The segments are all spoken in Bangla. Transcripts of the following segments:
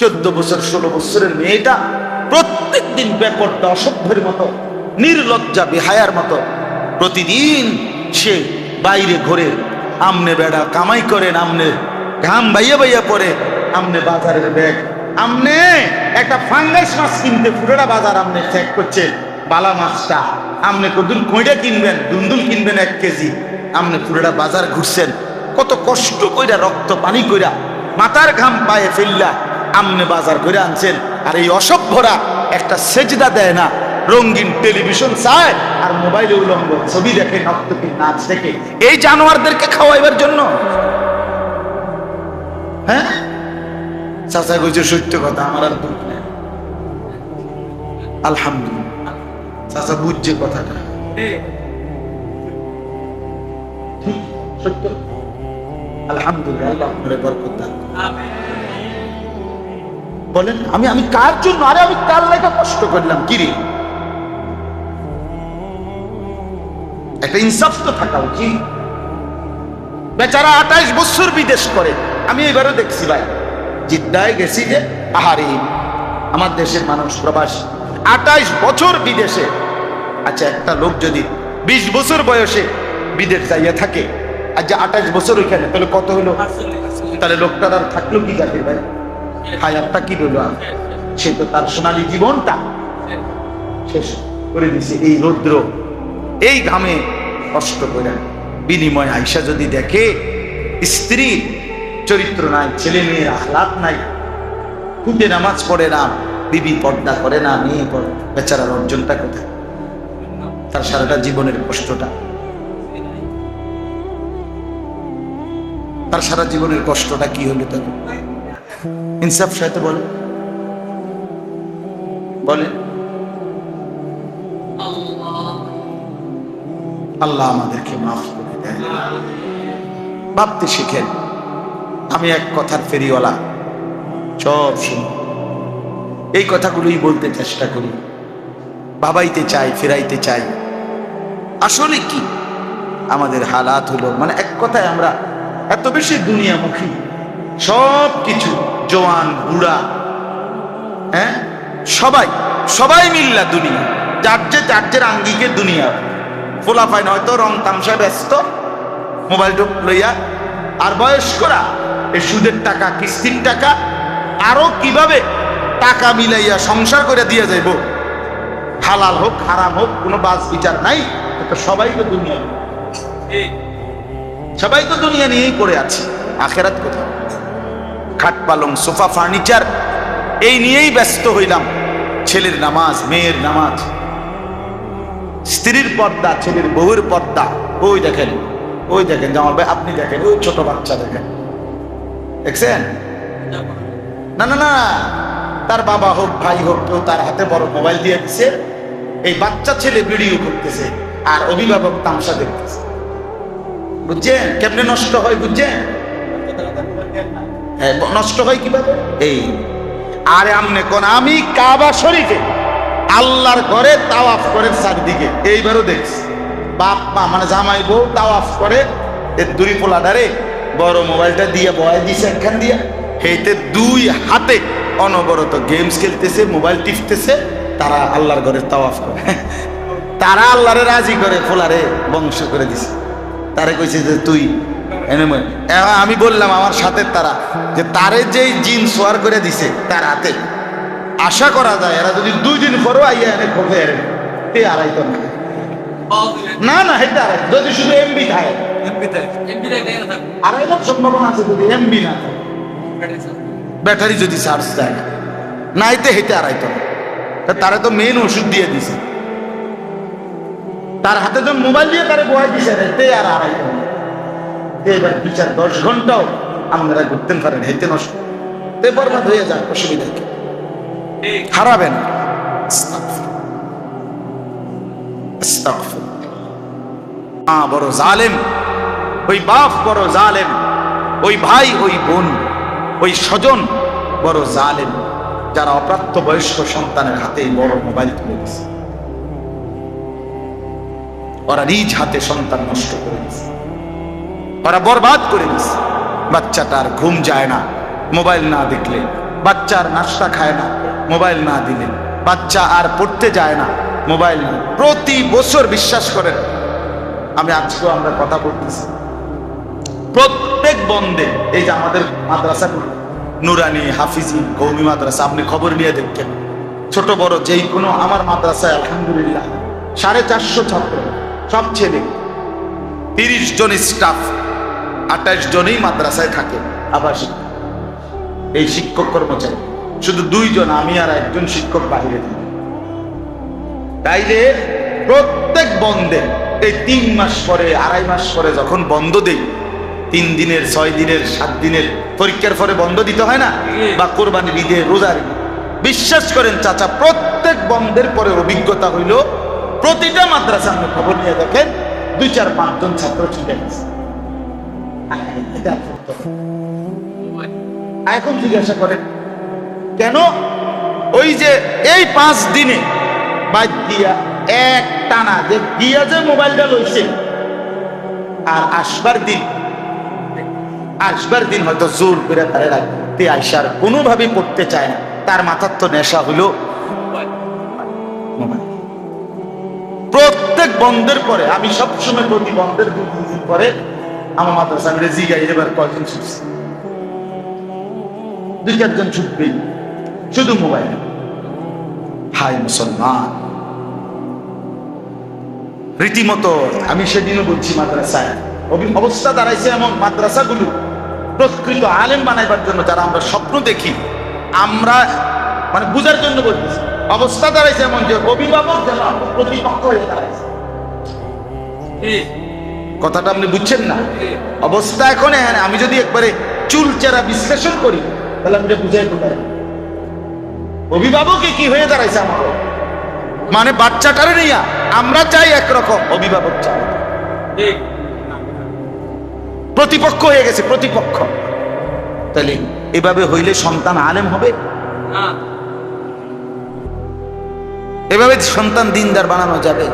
চোদ্দ বছর, ষোলো বছরের মেয়েটা প্রত্যেক দিন ব্যাপারটা অসভ্যের মতো, নির্লজ্জা, বেহায়ার মতো। প্রতিদিন সে বাইরে ঘোরে, আমনে বেড়া কামাই করেন আমনে ঘাম বাইয়া বাইয়া পরে আমনে বাজারের ব্যাগ, আমনে একটা ফাঙ্গাইস মাছ কিনতে পুরোটা বাজার আমনে চেক করছে, বালা মাছটা। আমনে কদুল কইটা কিনবেন, দুন্দুল কিনবেন এক কেজি। আমনে পুরোটা বাজার ঘুরছেন, কত কষ্ট কইরা, রক্ত পানি কইরা, মাথার ঘাম পায়ে ফেললা। আমনে বাজার করে আনছেন। আর এই অসভ্যরা একটা সেজদা দেয় না, রঙিন টেলিভিশন চায় আর মোবাইলে উলঙ্গ ছবি দেখে নর্তকী নাচ দেখে। এই জানোয়ারদেরকে খাওয়াইবার জন্য? হ্যাঁ? চাচা কইছে, সত্য কথা, আমার আর দুঃখ নেই। আলহামদুলিল্লাহ। চাচা বুঝছে কথাটা। আলহামদুলিল্লাহ, আল্লাহ বরকত দান করুন। বলেন আমি আমি কার জন্য? আরে আমি কার লেখা কষ্ট করলাম? কিরে একটা ইনসাফ তো থাকা উচিত। বেচারা আঠাইশ বছর বিদেশ করে। আমি এবারও দেখছি ভাই জিদ্দায় গেছি যে আহারি আমার দেশের মানুষ প্রবাসী। আঠাইশ বছর বিদেশে। আচ্ছা একটা লোক যদি বিশ বছর বয়সে বিদেশ যাইয়া থাকে আর যে আঠাইশ বছর ওইখানে তাহলে কত হলো? তাহলে লোকটা আর থাকল কি যাবে ভাই? হায়াতটা কি রইল সে তো তার সোনালী জীবনটা। শেষ করে দিছে এই রৌদ্র। এই ঘামে কষ্ট করে। বিনিময় আইসা যদি দেখে, স্ত্রী, চরিত্র নাই, ছেলে মেয়ের আহ্লাদ নাই। খুঁটে নামাজ পড়ে না, বিবি পর্দা করে না, মেয়ে পড়ে বেচারার অর্জনটা কোথায়? তার সারাটা জীবনের কষ্টটা। তার সারা জীবনের কষ্টটা কি হলো তার? ইনসাফ সাথে বলে। বলে আল্লাহ আমাদেরকে মাফ করে দেয় ভাবতে শিখেন, আমি এক কথার ফেরিওয়ালা। সব শুনি। এই কথাগুলোই বলতে চেষ্টা করি। ভাবাইতে চাই, ফেরাইতে চাই। আসলে কি? আমাদের হালাত হলো মানে এক কথায় আমরা এত বেশি দুনিয়ামুখী। সব কিছু জোয়ান বুড়া হ্যাঁ? সবাই সবাই মিল্লা দুনিয়া। যার যে যার যে আঙ্গিকে দুনিয়া। ফোলা পায় হয়তো রং তামসায় ব্যস্ত। মোবাইল টোপ লইয়া, আর বয়স্করা এই সুদের টাকা, কিস্তির টাকা, আরও কীভাবে টাকা মিলাইয়া সংসার করে দিয়ে যাইব? হালাল হোক, হারাম হোক, কোনো বাস বিচার নাই। সবাই তো দুনিয়া সবাই তো দুনিয়া নিয়েই পড়ে আছে। আখেরাত কোথায়? খাট পালং, সোফা ফার্নিচার, এই নিয়েই ব্যস্ত হইলাম। ছেলের নামাজ, মেয়ের নামাজ। স্ত্রীর পর্দা, ছেলের বউয়ের পর্দা। ওই দেখেন ওই দেখেন, জামাল ভাই, আপনি দেখেন, ওই ছোট বাচ্চা দেখেন। দেখছেন? না না না তার বাবা হোক, ভাই হোক, কেউ তার হাতে বড় মোবাইল দিয়ে দিছে। এই বাচ্চা ছেলে ভিডিও করতেছে, আর অভিভাবক তামসা দেখতেছে। বুঝছেন? কেমনে নষ্ট হয়, বুঝছেন? নষ্ট হয় কীভাবে? এই, আরে আমনে কোন, আমি কাবা শরীফে আল্লাহর ঘরে তাওয়াফ করে চারিদিকে, এইবারও দেখছি। বাপ, মা মানে জামাই বউ তাওয়াফ করে এর দুই পোলাডারে বড় মোবাইলটা দিয়ে বয় দিছে একখান দিয়া। হেইতে দুই হাতে অনবরত গেমস খেলতেছে, মোবাইল টিপতেছে, তারা আল্লাহর ঘরে তাওয়াফ করে। তারা আল্লাহরে রাজি করে ফোলারে বংশ করে দিছে। তারে কইছে যে, তুই এনে আমি বললাম আমার সাথে তারা যে তারে যেই জিন সোয়ার করে দিছে তার হাতে। আশা করা যায় এরা যদি দুই দিন পরও আইয়া এনে খোঁজে এনে তে না না না হেতে যদি শুধু এমবি থাকে। আড়াইটার সম্ভাবনা আছে যদি এমবি না ব্যাটারি যদি চার্জ দেয় না। নাইতে তারা তো মেন ওষুধ দিয়ে দিছে। তার হাতে তো মোবাইল দিয়ে তারে বয় দিছে তে আর তে এবার দু চার দশ ঘন্টাও আপনারা ঘুরতে পারেন হেতে নষ্ট। তে বরবাদ হয়ে যায় অসুবিধা কি হারাবেন মা বড় জালেম, ওই বাপ বড় জালেম, ওই ভাই, ওই বোন, ওই স্বজন বড় জালেম, যারা অপ্রাপ্ত বয়স্ক সন্তানের হাতে বড় মোবাইল তুলে দিছে ওরা নিজ হাতে সন্তান নষ্ট করে দিছে ওরা বরবাদ করে দিছে। বাচ্চাটার ঘুম যায় না, মোবাইল না দেখলে। বাচ্চার নাস্তা খায় না, মোবাইল না দিলে। বাচ্চা আর পড়তে যায় না, মোবাইল প্রতি বছর বিশ্বাস করেন, আমি আজকেও আমরা কথা বলতেছি। প্রত্যেক বন্ধে এই যে আমাদের মাদ্রাসা নুরানি, হাফিজি, কৌমি মাদ্রাসা, আপনি খবর নিয়ে দেখেন। ছোট, বড়, যেই কোনো আমার মাদ্রাসায়, আলহামদুলিল্লাহ, সাড়ে চারশো ছাত্র, সব ছেলে। তিরিশ জন স্টাফ আঠাশ জনই মাদ্রাসায় থাকে। আবাসিক। এই শিক্ষক কর্মচারী। শুধু দুইজন, আমি আর একজন শিক্ষক বাহিরে থাকি। তাইলে প্রত্যেক বন্ধে এই তিন মাস পরে, আড়াই মাস পরে যখন বন্ধ দেই, তিন দিনের, ছয় দিনের, সাত দিনের, পরীক্ষার পরে বন্ধ দিতে হয় না? বা কোরবানি ঈদে রোজার। বিশ্বাস করেন চাচা, প্রত্যেক বন্ধের পরে অভিজ্ঞতা হইল, প্রতিটা মাদ্রাসা আপনি খবর নিয়ে দেখেন, দুই চার পাঁচজন ছাত্র ছুটে গেছে। এখন জিজ্ঞাসা করেন, কেন ওই যে এই পাঁচ দিনে বাদ দিয়া এক টানা যে দিয়া যে মোবাইলটা লইছে, আর আসবার দিন আসবার দিন হয়তো জোর করে তারে রাখতে আইসার কোনোভাবে পড়তে চায় না। তার মাথার তো নেশা হলো প্রত্যেক বন্ধের পরে, আমি সবসময় প্রতি বন্ধের পরে আমার মাদ্রাসা আমি এবার কয়জন ছুটছে? দুই চারজন ছুটবেই। শুধু মোবাইল। হাই মুসলমান। রীতিমতো আমি সেদিনও বলছি মাদ্রাসায়। অবি- অবস্থা দাঁড়াইছে এমন মাদ্রাসাগুলো। প্রকৃত আলেম বানাইবার জন্য যারা আমরা স্বপ্ন দেখি, আমরা মানে বুঝার জন্য বলতেছি, অবস্থা দাঁড়াইছে এমন যে অভিভাবক যেন প্রতিপক্ষ হয়ে দাঁড়াইছে। কথাটা আপনি বুঝছেন না? অবস্থা এখন এখানে। আমি যদি একবারে চুল চেরা বিশ্লেষণ করি তাহলে আমি বুঝাই পারি অভিভাবকে কি হয়ে দাঁড়াইছে আমার মানে বাচ্চাটারে নিয়া আমরা চাই একরকম অভিভাবক চাই। প্রতিপক্ষ হয়ে গেছে প্রতিপক্ষ। তাহলে এভাবে হইলে সন্তান আলেম হবে? এভাবে সন্তান দিনদার বানানো যাবে?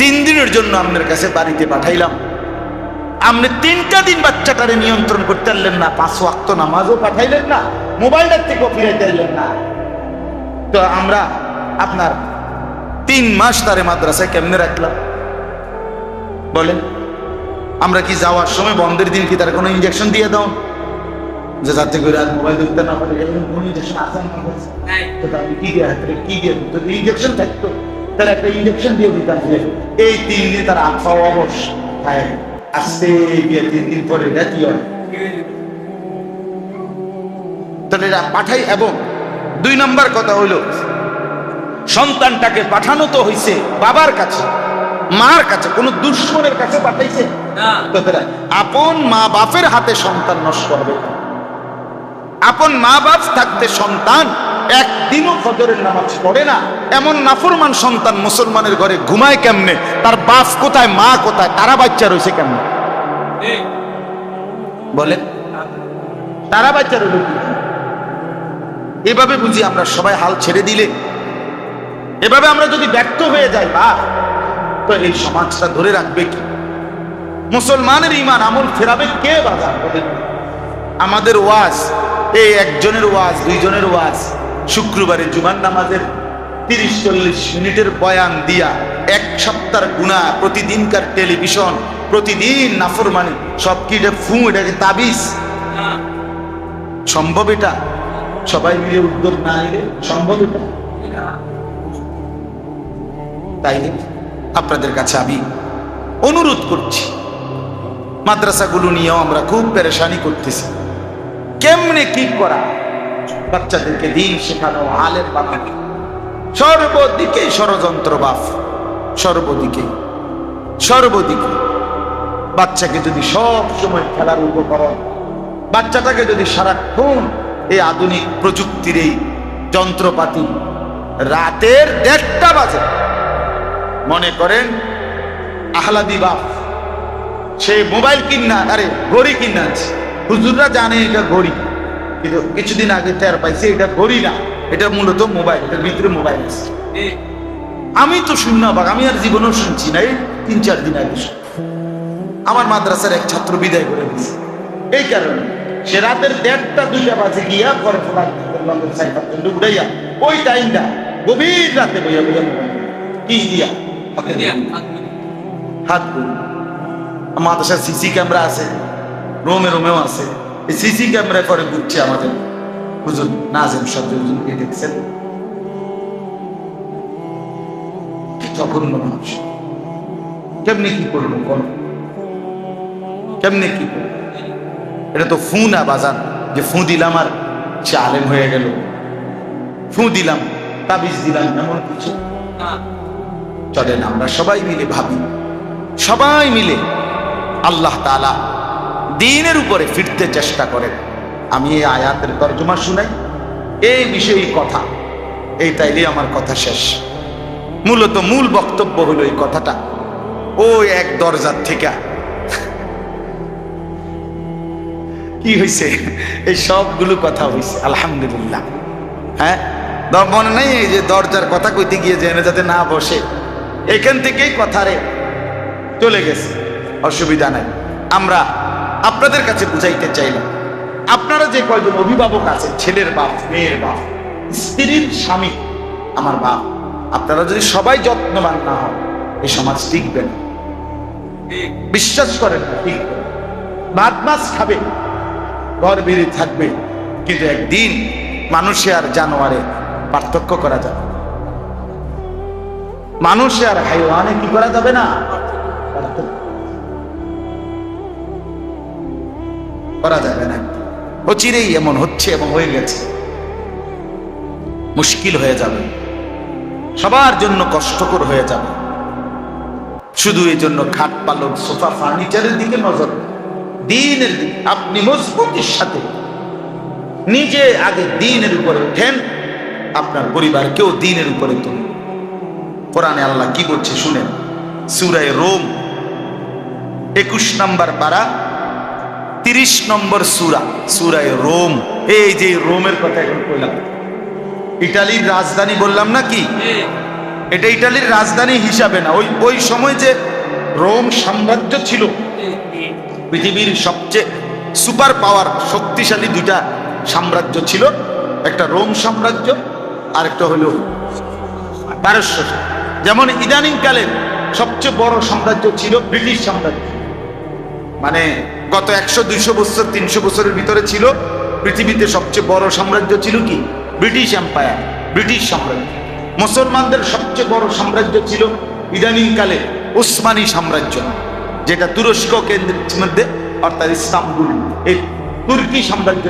তিন দিনের জন্য আপনার কাছে বাড়িতে পাঠাইলাম। আপনি তিনটা দিন বাচ্চাটারে নিয়ন্ত্রণ করতে পারলেন না পাঁচ ওয়াক্ত নামাজও পাঠাইলেন না মোবাইলটার থেকেও ফিরাইতে পারলেন না। তো আমরা আপনার তিন মাস তারে মাদ্রাসায় কেমনে রাখলাম? বলেন আমরা কি যাওয়ার সময় বন্ধের দিন কি তার কোনো ইঞ্জেকশন দিয়ে দাও? যে যাতে করে আর মোবাইল দেখতে না পারে এরকম কোনো ইঞ্জেকশন? তো তাহলে কি দিয়ে হাতে কি দিয়ে? তো ইঞ্জেকশন থাকতো। তার একটা ইঞ্জেকশন দিয়ে দিতাম এই তিন দিন তার আফা অবশ। খায় আসতে গিয়ে তিন দিন পরে এটা কি হয়? তাহলে এরা পাঠাই এবং দুই নাম্বার কথা হইল সন্তানটাকে পাঠানো তো হইছে বাবার কাছে মার কাছে কোন দুশ্মনের কাছে পাঠাইছে। আপন মা বাপের হাতে সন্তান নষ্ট হবে। আপন মা বাপ থাকতে সন্তান একদিনও ফজরের নামাজ পড়ে না। এমন নাফরমান সন্তান মুসলমানের ঘরে ঘুমায় কেমনে? তার বাপ কোথায়, মা কোথায়, তারা বাচ্চা রয়েছে কেমনে? বলেন। তারা বাচ্চা রইল এভাবে বুঝি আমরা সবাই হাল ছেড়ে দিলে? এভাবে আমরা যদি ব্যর্থ হয়ে যাই, বা, তো এই সমাজটা ধরে রাখবে কি? মুসলমানের ইমান আমল ফেরাবে কে বলেন? আমাদের ওয়াজ, এই একজনের ওয়াজ, দুইজনের ওয়াজ শুক্রবারে জুমার নামাজের তিরিশ চল্লিশ মিনিটের বয়ান দিয়া এক সপ্তাহ গুণা প্রতিদিনকার টেলিভিশন প্রতিদিন নাফরমানি, সব কি এটা ফু এটাকে তাবিজ? সম্ভব এটা? সবাই মিলে উদ্যোগ না নিলে সম্ভব এটা? তাই আপনাদের কাছে আমি অনুরোধ করছি, মাদ্রাসাগুলো নিয়েও আমরা খুব পেরেশানি করতেছি। কেমনে কি করা? বাচ্চাদেরকে দিন শেখানো, আলেম বানানো। সর্বদিকে ষড়যন্ত্র বাপ সর্বদিকে সর্বদিকে। বাচ্চাকে যদি সব সময় খেলার উপকরণ, বাচ্চাটাকে যদি সারাক্ষণ এই আধুনিক প্রযুক্তির এই যন্ত্রপাতি রাতের দেড়টা বাজে, মনে করেন আহলাদি বাপ সে মোবাইল কিনা আরে ঘড়ি কিনা হুজুররা জানে এটা ঘড়ি। কিন্তু কিছুদিন আগে টের পাইছে এটা ঘড়ি না এটা মূলত মোবাইল এটার ভিতরে মোবাইল আছে। আমি তো শুননা বাঘ আমি আর জীবনেও শুনছি না এই তিন চার দিন আগে আমার মাদ্রাসার এক ছাত্র বিদায় করে দিয়েছে। এই কারণে সে রাতের দেড়টা দুইটা বাজে গিয়া ঘরে উঠাইয়া ওই টাইমটা গভীর রাতে বইয়া বইয়া কি দিয়া? হাত মাদ্রাসার সিসি ক্যামেরা আছে রোমে রোমেও আছে। সিসি ক্যামেরা করে ঘুরছে আমাদের। হুজুর, নাজেম শব্দ দেখছেন? জঘন্য মানুষ। কেমনি কি করব কোন কেমনি কি এটা তো ফু না বাজান, যে ফু দিলাম আর সে আলেম হয়ে গেল। ফু দিলাম, তাবিজ দিলাম, এমন কিছু। চলেন আমরা সবাই মিলে ভাবি। সবাই মিলে আল্লাহ তালা দিনের উপরে ফিরতে চেষ্টা করেন। আমি এই আয়াতের তর্জমা শুনাই। এই বিষয়ে কথা। এই তাইলে আমার কথা শেষ। মূলত মূল বক্তব্য হলো এই কথাটা। ওই এক দরজার থেকে। কি হয়েছে এই সবগুলো কথা হয়েছে আলহামদুলিল্লাহ। হ্যাঁ? মনে নেই এই যে দরজার কথা কইতে গিয়ে জেনে যাতে না বসে। এখান থেকেই কথারে চলে গেছে। অসুবিধা নাই। আমরা আপনাদের কাছে বুঝাইতে চাইলাম, আপনারা যে কয়জন অভিভাবক আছেন, ছেলের বাপ, মেয়ের বাপ, স্ত্রীর স্বামী, আমার বাপ, আপনারা যদি সবাই যত্নবান না হন, এই সমাজ টিকবে না। বিশ্বাস করেন না টিকবে খাবে ঘর বেড়ে থাকবে, কিন্তু একদিন মানুষে আর জানোয়ারে পার্থক্য করা যাবে মানুষে আর হাইওয়ানে কি করা যাবে না? করা যাবে না। অচিরেই এমন হচ্ছে এবং হয়ে গেছে। মুশকিল হয়ে যাবে। সবার জন্য কষ্টকর হয়ে যাবে। শুধু এই জন্য খাট পালক সোফা ফার্নিচারের দিকে নজর। দিনের দিকে আপনি মজবুতির সাথে নিজে আগে দিনের উপরে ওঠেন আপনার পরিবারকেও দিনের উপরে তুলুন। কোরআনে আল্লাহ কি বলছে শুনেন? সুরায় রোম একুশ নাম্বার পারা তিরিশ নম্বর সুরা, সুরায় রোম। এই যে রোমের কথা এখন কইলাম। ইটালির রাজধানী বললাম না কি? এটা ইটালির রাজধানী হিসাবে না। ওই ওই সময় যে রোম সাম্রাজ্য ছিল, পৃথিবীর সবচেয়ে সুপার পাওয়ার, শক্তিশালী দুটা সাম্রাজ্য ছিল। একটা রোম সাম্রাজ্য আর একটা হলো পারস্য যেমন ইদানিং কালের সবচেয়ে বড় সাম্রাজ্য ছিল ব্রিটিশ সাম্রাজ্য। মানে গত একশো, দুইশো বছর, তিনশো বছরের ভিতরে ছিল পৃথিবীতে সবচেয়ে বড় সাম্রাজ্য ছিল কি? ব্রিটিশ এম্পায়ার, ব্রিটিশ সাম্রাজ্য। মুসলমানদের সবচেয়ে বড় সাম্রাজ্য ছিল ইদানিং কালে উসমানী সাম্রাজ্য, যেটা তুরস্ক কেন্দ্রের মধ্যে, অর্থাৎ ইস্তাম্বুল, এই তুর্কি সাম্রাজ্য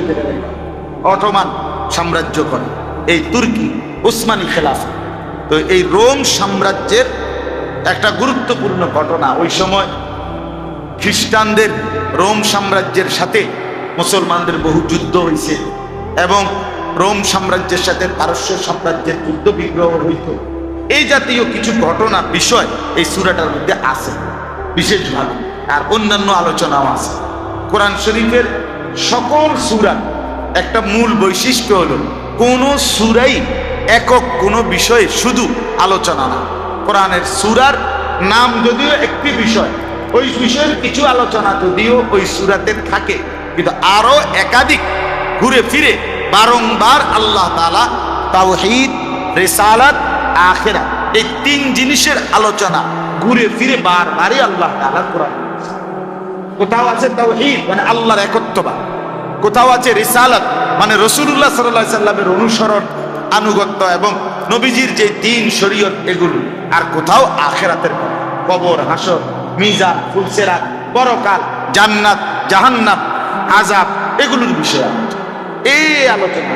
অটোমান সাম্রাজ্য করে, এই তুর্কি উসমানী খেলাফ তো এই রোম সাম্রাজ্যের একটা গুরুত্বপূর্ণ ঘটনা ওই সময় খ্রিস্টানদের রোম সাম্রাজ্যের সাথে, মুসলমানদের বহু যুদ্ধ হয়েছে এবং রোম সাম্রাজ্যের সাথে পারস্য সাম্রাজ্যের যুদ্ধ বিগ্রহ হইত। এই জাতীয় কিছু ঘটনা বিষয় এই সুরাটার মধ্যে আছে, বিশেষভাবে, আর অন্যান্য আলোচনাও আছে। কোরআন শরীফের সকল সুরা, একটা মূল বৈশিষ্ট্য হলো, কোন সুরাই একক কোনো বিষয়ে শুধু আলোচনা না। কোরআনের সুরার নাম যদিও একটি বিষয় ওই বিষয়ের কিছু আলোচনা যদিও ওই সুরাতে থাকে, কিন্তু আরও একাধিক ঘুরে ফিরে বারংবার আল্লাহ তালা তাওহীদ, রেসালাত আখেরা এই তিন জিনিসের আলোচনা ঘুরে ফিরে বারবারই আল্লাহ তালা কোরআন কোথাও আছে তাওহীদ মানে আল্লাহর একত্ববাদ, কোথাও আছে রিসালাত মানে রসুল্লাহ সাল্লাহ সাল্লামের অনুসরণ, আনুগত্য এবং নবীজির যে দিন শরীয়ত এগুলো, আর কোথাও আখেরাতের। কবর, হাসর মিজান, ফুলসেরাত, পরকাল, জান্নাত, জাহান্নাত আজাব এগুলোর বিষয়ে আলোচনা এই আলোচনা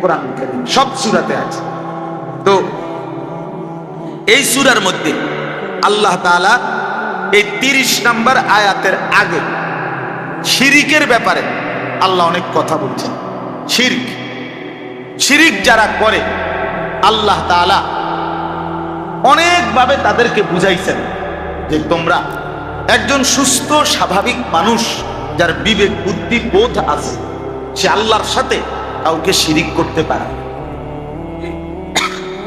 কোরআন সব সুরাতে আছে। তো এই সুরার মধ্যে আল্লাহ তাআলা এই তিরিশ নম্বর আয়াতের আগে শিরিকের ব্যাপারে আল্লাহ অনেক কথা বলছেন। শিরিক শিরিক যারা করে, আল্লাহ তাআলা অনেকভাবে তাদেরকে বুঝাইছেন। যে তোমরা একজন সুস্থ, স্বাভাবিক মানুষ যার বিবেক, বুদ্ধি, বোধ আছে, সে আল্লাহর সাথে কাউকে শিরিক করতে পারে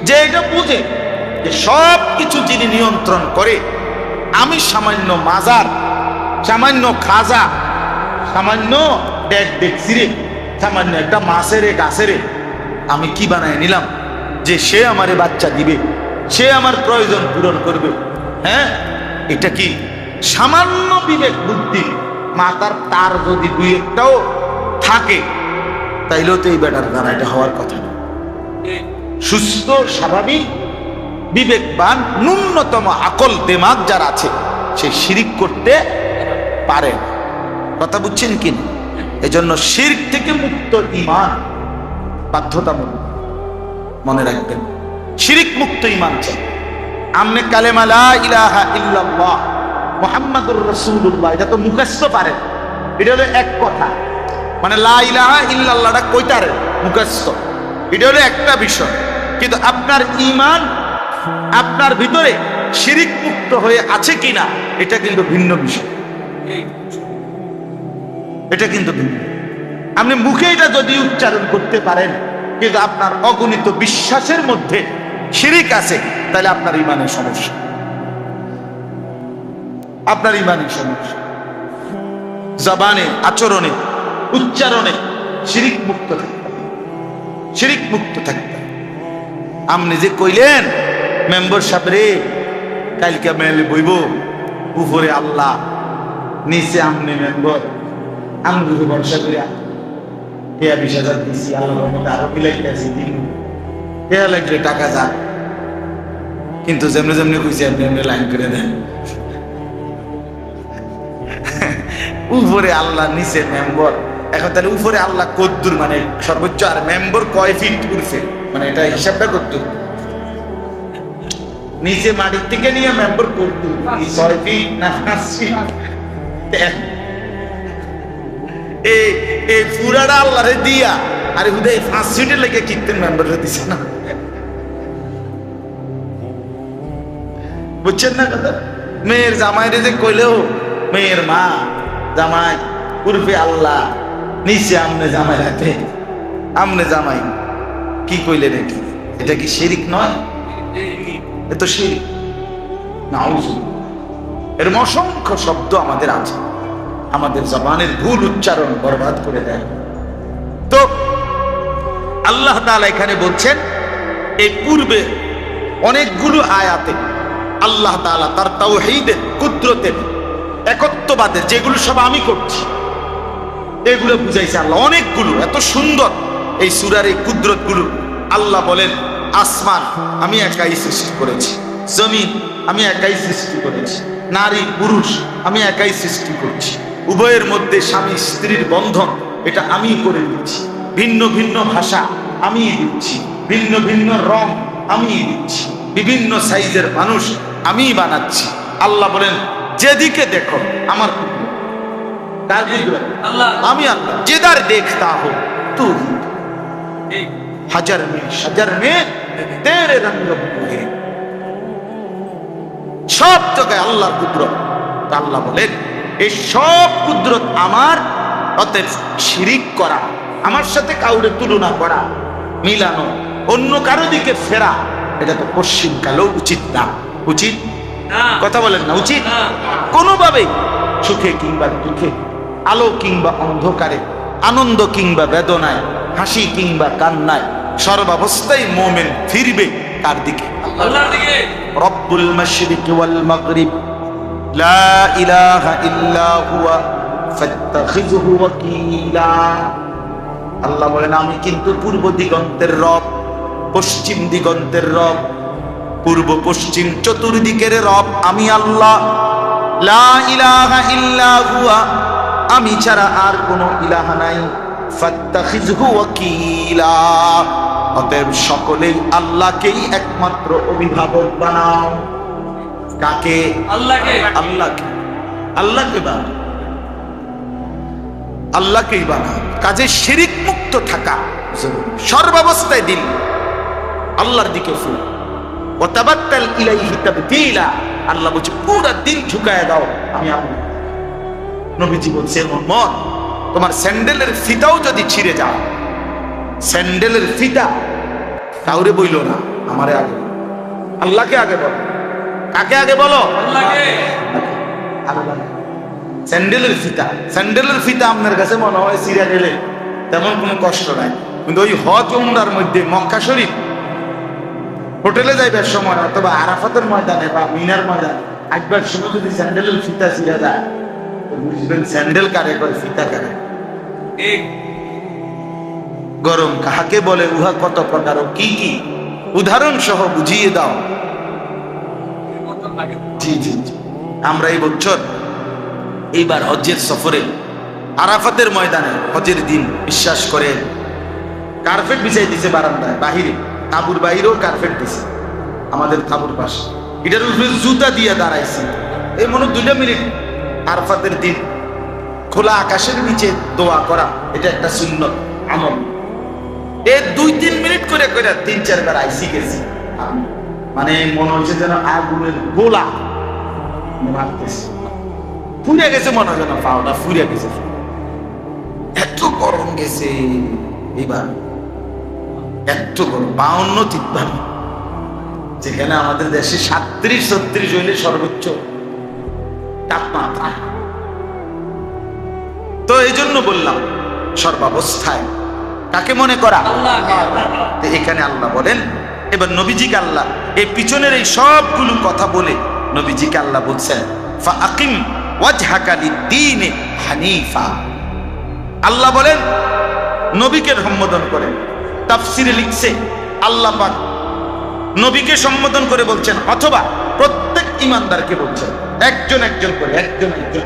যে এটা বুঝে যে সব কিছু যিনি নিয়ন্ত্রণ করে, আমি সামান্য মাজার, সামান্য খাজা, সামান্য ডেক দেখছি রে, সামান্য একটা মাছেরে গাছেরে আমি কি বানায় নিলাম? যে সে আমারে বাচ্চা দিবে, সে আমার প্রয়োজন পূরণ করবে। হ্যাঁ? এটা কি সামান্য বিবেক বুদ্ধি? মাতার তার যদি দুই একটাও থাকে তাইলেও তো এই বেটার দ্বারা এটা হওয়ার কথা না। সুস্থ স্বাভাবিক বিবেকবান ন্যূনতম আকল দেমাগ যার আছে সে শিরিক করতে পারে কথা বুঝছেন কি না? এজন্য শিরক থেকে মুক্ত ইমান বাধ্যতামূলক। মনে রাখবেন শিরিক মুক্ত ইমান চাই। আমনে কালেমা লা ইলাহা ইল্লাল্লাহ, মুহাম্মাদুর রাসূলুল্লাহ। এটা তো মুখস্থ পারেন এটা হলো এক কথা। মানে লা ইলাহা ইল্লাল্লাহটা কইতারে মুখস্থ এটা হলো একটা বিষয়। কিন্তু আপনার ইমান আপনার ভিতরে শিরিক মুক্ত হয়ে আছে কিনা, এটা কিন্তু ভিন্ন বিষয়। এটা কিন্তু ভিন্ন। আপনি মুখে এটা যদি উচ্চারণ করতে পারেন, কিন্তু আপনার অগণিত বিশ্বাসের মধ্যে শিরিক আছে, তাহলে আপনার ইমানের সমস্যা। আপনার ইমানের সমস্যা। জবানে, আচরণে, উচ্চারণে শিরিক মুক্ত থাকতে শিরিক মুক্ত থাকতে আপনি যে কইলেন, মেম্বার সাহেব কালকে মেলে বইব, উপরে আল্লাহ, নিচে আমনে মেম্বার। আমি ভরসা করিয়া বিশ হাজার দিছি, আল্লাহর মধ্যে আরও বিলাইতেছি দিন টেয়া লাগলে টাকা যাক কিন্তু যেমনি যেমনি এমনি লাইন করে দেন। উপরে আল্লাহ নিচে মেম্বর এখন তাহলে উপরে আল্লাহ কদ্দুর মানে সর্বোচ্চ আর মেম্বর কয় ফিট উঠছে মানে এটা হিসাবটা করতে। নিচে মাটির থেকে নিয়ে মেম্বর করতে। ছয় ফিট না ফিট এই পুরাটা আল্লাহরে দিয়া। আরে হুদে, পাঁচ সিটের লেগে কীর্তন মেম্বারে দিছে না। বুঝছেন না কথা? মেয়ের জামাইরে যে কইলেও, মেয়ের মা, জামাই, উর্ফে আল্লাহ, নিচে আমনে জামাই রাখে আমনে জামাই, কি কইলে নাকি এটা কি শিরিক নয়? এ তো শিরিক। না এর অসংখ্য শব্দ আমাদের আছে। আমাদের জবানের ভুল উচ্চারণ বরবাদ করে দেয়। তো, আল্লাহ তাআলা এখানে বলছেন এই পূর্বে অনেকগুলো আয়াতে আল্লাহ তাআলা তার তাওহীদের, কুদরতের একত্ববাদের যেগুলো সব আমি করছি, এগুলো বুঝাইছে আল্লাহ। অনেকগুলো, এত সুন্দর এই সুরার এই কুদরতগুলো আল্লাহ বলেন, আসমান আমি একাই সৃষ্টি করেছি, জমিন আমি একাই সৃষ্টি করেছি, নারী, পুরুষ আমি একাই সৃষ্টি করছি, উভয়ের মধ্যে স্বামী, স্ত্রীর বন্ধন এটা আমি করে দিচ্ছি, ভিন্ন ভিন্ন ভাষা আমি দিচ্ছি, ভিন্ন ভিন্ন রং আমি দিচ্ছি, বিভিন্ন সাইজের মানুষ আমি বানাচ্ছি। আল্লাহ বলেন যেদিকে দেখো আমার। আমি আল্লাহ। যেদার দেখতা হো। তু হাজার মে হাজার মে তেরে রঙ্গ সব জায়গায় আল্লাহর কুদরত। আল্লাহ বলেন এই সব কুদরত আমার অতএব শিরিক করা আমার সাথে কাউরে তুলনা করা মিলানো অন্য কারও দিকে ফেরা এটা তো পশ্চিম কালেও উচিত না। উচিত? কথা বলেন না উচিত। কোনোভাবে। সুখে কিংবা দুঃখে আলো কিংবা অন্ধকারে আনন্দ কিংবা বেদনায় হাসি কিংবা কান্নায় সর্বাবস্থায় মোমেন ফিরবে তার দিকে। রব্বুল মাশরিক ওয়াল মাগরিব। লা ইলাহা ইল্লা হুয়া ফাত্তাখিযহু ওয়াকিলা। আল্লাহ বলেন আমি কিন্তু পূর্ব দিগন্তের রব পশ্চিম দিগন্তের রব পূর্ব পশ্চিম চতুর্দিকের রব আমি আল্লাহ। লা ইলাহা ইল্লা হুয়া আমি ছাড়া আর কোনো ইলাহা নাই। ওয়াকিলা অতএব সকলেই আল্লাহকেই একমাত্র অভিভাবক বানাও। কাকে? আল্লাহকে। আল্লাহকে। আল্লাহকে বানাও। আল্লাহকেই বানাও। কাজে শিরিক মুক্ত থাকা। সর্বাবস্থায় দিল। আল্লাহর দিকে ফুল ওয়াতাবাত্তাল ইলাইহি তাবদীলা আল্লাহ বলছে পুরো দিল ঝুঁকায় দাও আমি আল্লাহ নবীজি বলছে মোহাম্মদ তোমার স্যান্ডেলের ফিতাও যদি ছিঁড়ে যাও স্যান্ডেলের ফিতা কাউরে বইল না আমারে আগে। আল্লাহকে আগে বলো। কাকে আগে বলো? স্যান্ডেলের ফিতা স্যান্ডেলের ফিতা আপনার কাছে মনে হয় সিরিয়া গেলে তেমন কোনো কষ্ট নাই। কিন্তু ওই হজ উমরার মধ্যে মক্কা শরীফ হোটেলে যাইবার সময় অথবা আরাফাতের ময়দানে বা মিনার ময়দানে। একবার সময় যদি স্যান্ডেলের ফিতা সিরা যায়। বুঝবেন স্যান্ডেল কারে করে ফিতা কারে? গরম কাহাকে বলে উহা কত প্রকার কি কি? উদাহরণ সহ বুঝিয়ে দাও। জি জি জি। আমরা এই বছর এইবার হজ্জের সফরে আরাফাতের ময়দানে হজের দিন বিশ্বাস করে। কার্পেট বিছাই দিছে বারান্দায় বাহিরে। তাবুর বাহিরেও কার্পেট দিছে। আমাদের তাবুর পাশে। এটার উপরে জুতা দিয়ে দাঁড়াইছে। এই মনে দুইটা মিনিট আরফাতের দিন। খোলা আকাশের নিচে দোয়া করা, এটা একটা সুন্নত আমল। দুই তিন মিনিট করে করে তিন চারবার আইসি গেছি। মানে মনে হচ্ছে যেন আগুনের গোলা। মারতেছে ফুরে গেছে মনে হয় যেন পাওটা ফুরে গেছে। এত গরম গেছে। এবার এত গরম বাউন্ন তিপ্পান্ন যেখানে আমাদের দেশে সাত্রিশ ছত্রিশ হইলে সর্বোচ্চ তাপমাত্রা। তো এই জন্য বললাম, সর্বাবস্থায়। কাকে মনে করা? এখানে আল্লাহ বলেন, এবার নবীজিকে আল্লাহ এই পিছনের এই সবগুলো কথা বলে নবীজিকে আল্লাহ বলছেন লিদ্দীনে হানিফা। আল্লাহ বলেন, নবীকে সম্বোধন করেন। তাফসিরে লিখছে, আল্লাহ পাক নবীকে সম্বোধন করে বলছেন, অথবা প্রত্যেক ইমানদারকে বলছেন, একজন একজন করে, একজন একজন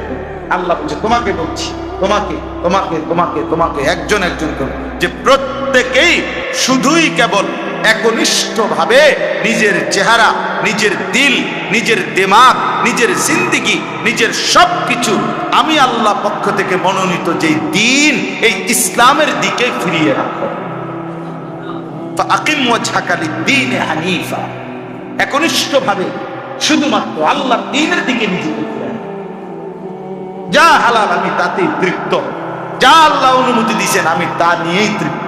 আল্লাহ বলছে, তোমাকে বলছি, তোমাকে তোমাকে তোমাকে তোমাকে, একজন একজন করে। যে প্রত্যেকেই শুধুই কেবল একনিষ্ঠভাবে নিজের চেহারা, নিজের দিল, নিজের দেমাগ, নিজের জিন্দিগি, নিজের সব কিছু আমি আল্লাহ পক্ষ থেকে মনোনীত যে দিন, এই ইসলামের দিকে ফিরিয়ে রাখো লিদ্দীনে হানিফা। শুধুমাত্র আল্লাহর দিকে যা হালাল, আমি তাতেই তৃপ্ত। যা আল্লাহ অনুমতি দিয়েছেন, আমি তা নিয়েই তৃপ্ত।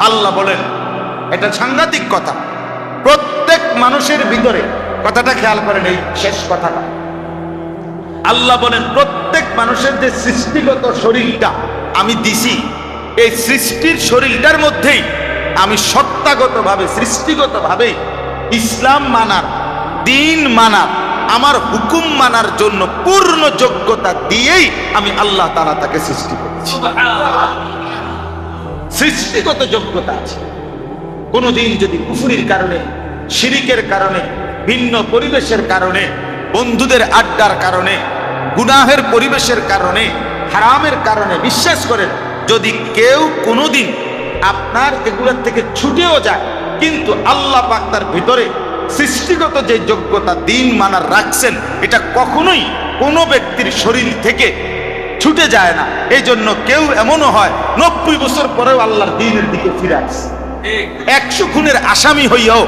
আল্লাহ বলেন, এটা সাংঘাতিক কথা। প্রত্যেক মানুষের ভিতরে, কথাটা খেয়াল করেন, এই শেষ কথাটা। আল্লাহ বলেন, প্রত্যেক মানুষের যে সৃষ্টিগত শরীরটা আমি দিছি, এই সৃষ্টির শরীরটার মধ্যেই আমি সত্তাগত ভাবে সৃষ্টিগত ভাবে ইসলাম মানার, দিন মানার, আমার হুকুম মানার জন্য পূর্ণ যোগ্যতা দিয়েই আমি আল্লাহ তারা তাকে সৃষ্টি করেছি। সৃষ্টিগত যোগ্যতা আছে। কোনোদিন যদি কুফুরির কারণে, শিরিকের কারণে, ভিন্ন পরিবেশের কারণে, বন্ধুদের আড্ডার কারণে গুনাহের পরিবেশের কারণে হারামের কারণে বিশ্বাস করেন যদি কেউ কোনোদিন আপনার এগুলোর থেকে ছুটেও যায় কিন্তু আল্লাহ পাক তার ভিতরে সৃষ্টিগত যে যোগ্যতা দিন মানার রাখছেন এটা কখনোই কোনো ব্যক্তির শরীর থেকে ছুটে যায় না। এই জন্য কেউ এমনও হয় নব্বই বছর পরেও আল্লাহর দিনের দিকে ফিরে আসছে একশো খুনের আসামি হইয়াও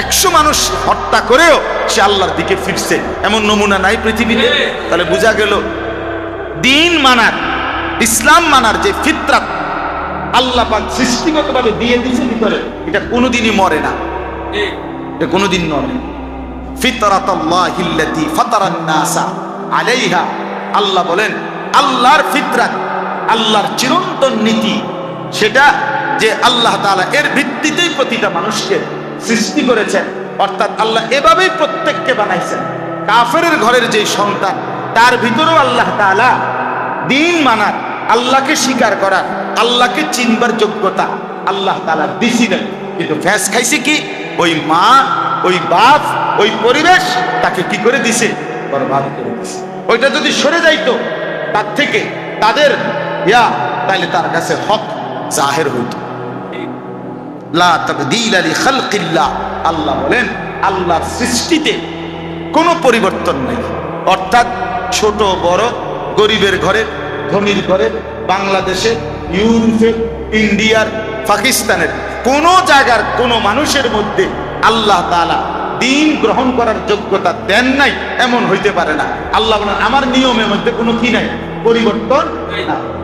একশো মানুষ হত্যা করেও সে আল্লাহর দিকে ফিরছে। এমন নমুনা নাই পৃথিবীতে। তাহলে বোঝা গেল, দিন মানার, ইসলাম মানার যে ফিতরাত আল্লাহ পাক সৃষ্টিগতভাবে দিয়ে দিয়েছে ভিতরে, এটা কোনোদিনই মরে না। এটা কোনোদিন নয় ফিতরাতাল্লাহিল্লাতী ফাতারান নাসা আলাইহা। আল্লাহ বলেন, আল্লাহর ফিতরাত আল্লাহর চিরন্তন নীতি, সেটা যে আল্লাহ তাআলা এর ভিত্তিতেই প্রতিটা মানুষকে সৃষ্টি করেছেন। অর্থাৎ আল্লাহ এভাবেই প্রত্যেককে বানাইছেন। কাফেরের ঘরের যে সন্তান, তার ভিতরেও আল্লাহ তাআলা দিন মানার, আল্লাহকে স্বীকার করার, আল্লাহকে চিনবার যোগ্যতা আল্লাহ তাআলা দিছিলেন। কিন্তু ফ্যাস খাইছে কি? ওই মা, ওই বাপ, ওই পরিবেশ তাকে কি করে দিছে? বরবাদ করে দিছে। ওইটা যদি সরে যাইতো, তার থেকে তাদের, ইয়া তাহলে তার কাছে হক জাহের হইতো। আল্লাহ বলেন, আল্লাহর সৃষ্টিতে কোনো পরিবর্তন নেই। অর্থাৎ ছোট, বড়, গরিবের ঘরে, ধনীর ঘরে, বাংলাদেশে, ইউরোপে, ইন্ডিয়ার, পাকিস্তানের কোন জায়গার কোন মানুষের মধ্যে আল্লাহ তাআলা দিন গ্রহণ করার যোগ্যতা দেন নাই, এমন হইতে পারে না। আল্লাহ বলেন, আমার নিয়মের মধ্যে কোনো কি নাই? পরিবর্তন।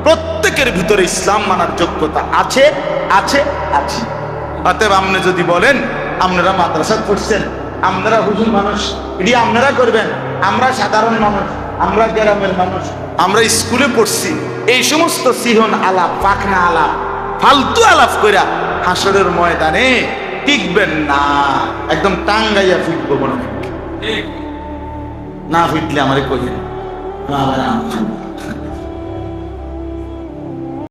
প্রত্যেকের ভিতরে ইসলাম মানার যোগ্যতা আছে আছে আছে। অতএব আপনি যদি বলেন আপনারা মাদ্রাসা পড়ছেন আপনারা হুজুর মানুষ এটি আপনারা করবেন আমরা সাধারণ মানুষ আমরা গ্রামের মানুষ আমরা স্কুলে পড়ছি এই সমস্ত সিহন আলাপ পাখনা আলাপ ফালতু আলাপ কইরা হাসরের ময়দানে টিকবেন না একদম টাঙ্গাইয়া ফিরবো মনে। না ফিটলে আমারে কইবেন না, না, না।